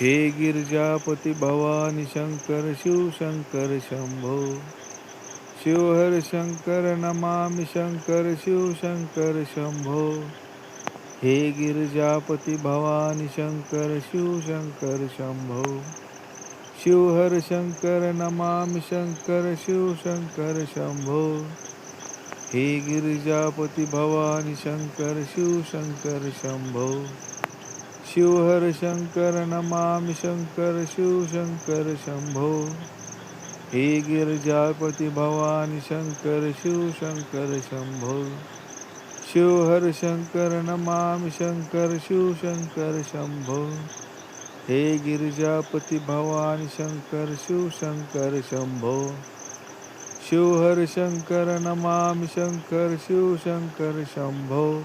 हे Girijapati Bhavani Shankar, Shiv Shankar Shambho. Sheohar Shankar, Namami Shankar, Shiv Shankar Shambho. हे Girijapati Bhavani Shankar, Shiv Shankar Shambho. Sheohar Shankar, Namami Shankar, Shiv Shankar Shambho. हे Girijapati Bhavani Shankar, Shiv Shankar Shambho. Sheohar Shankar Namami Shankar Shiv Shankar Shambho. हे Girijapati Bhavani Shankar Shiv Shankar Shambho. Sheohar Shankar Namami Shankar Shiv Shankar Shambho. हे Girijapati Bhavani Shankar Shiv Shankar Shambho. Sheohar Shankar Namami Shankar Shiv Shankar Shambho.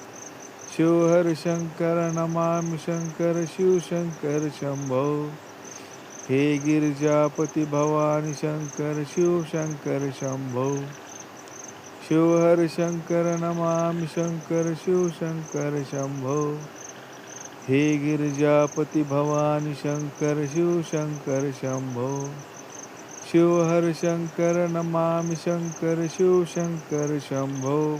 Sheohar Shankar, Namami Shankar, Shiv Shankar, Shambho. हे Girijapati Bhavani Shankar, Shiv Shankar, Shambho. Sheohar Shankar, Namami Shankar, Shiv Shankar, Shambho. हे Girijapati Bhavani Shankar, Shiv Shankar, Shambho. Shiv हर Shankar, Namami Shankar, Shiv Shankar, Shambho.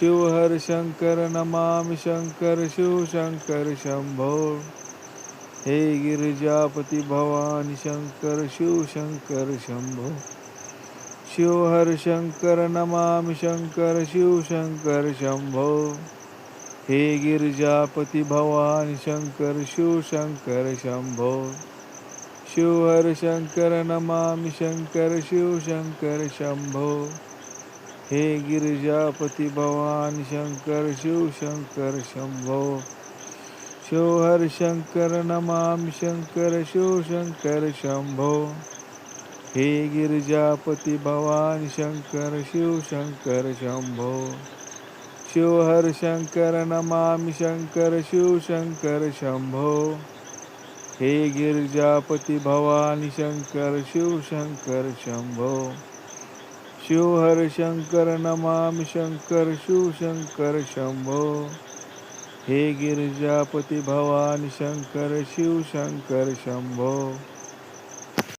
Shiv हर Shankar Namami Shankar Shiv Shankar Shambho. हे Girijapati Bhavani Shankar Shiv Shankar Shambho. Shiv हर Shankar Namami Shankar Shiv Shankar Shambho. हे Girijapati Bhavani Shankar Shiv Shankar Shambho. Shiv हर Shankar Namami Shankar Shiv Shankar Shambho. हे Girijapati Bhavani Shankar, Shiv Shankar, Shambho. Shiv हर Shankar, Namami Shankar, Shiv Shankar, Shambho. हे Girijapati Bhavani Shankar, Shiv Shankar, Shambho. Shiv हर Shankar, Namami Shankar, Shiv Shankar, Shambho. हे Girijapati Bhavani Shankar, Shiv Shankar, Shambho. Shiv हर Shankar Namami Shankar Shiv Shankar Shambho. हे Girijapati Bhavani Shankar Shiv Shankar Shambho.